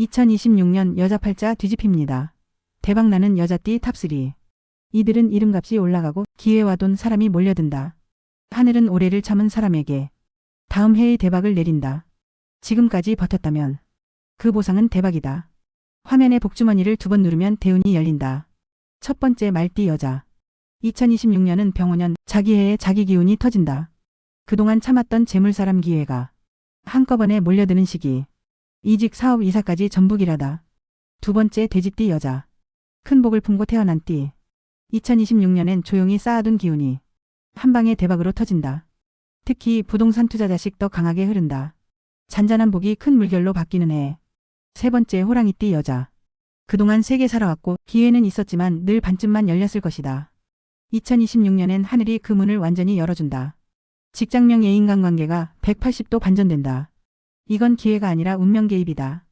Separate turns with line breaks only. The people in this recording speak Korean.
2026년 여자 팔자 뒤집힙니다. 대박나는 여자띠 탑3. 이들은 이름값이 올라가고 기회와 돈 사람이 몰려든다. 하늘은 올해를 참은 사람에게 다음 해의 대박을 내린다. 지금까지 버텼다면 그 보상은 대박이다. 화면에 복주머니를 두 번 누르면 대운이 열린다. 첫 번째 말띠 여자. 2026년은 병원년 자기 해에 자기 기운이 터진다. 그동안 참았던 재물사람 기회가 한꺼번에 몰려드는 시기. 이직 사업 이사까지 전북이라다. 두 번째 돼지띠 여자. 큰 복을 품고 태어난 띠. 2026년엔 조용히 쌓아둔 기운이 한 방에 대박으로 터진다. 특히 부동산 투자 자식 더 강하게 흐른다. 잔잔한 복이 큰 물결로 바뀌는 해. 세 번째 호랑이띠 여자. 그동안 세게 살아왔고 기회는 있었지만 늘 반쯤만 열렸을 것이다. 2026년엔 하늘이 그 문을 완전히 열어준다. 직장명 예인간관계가 180도 반전된다. 이건 기회가 아니라 운명 개입이다.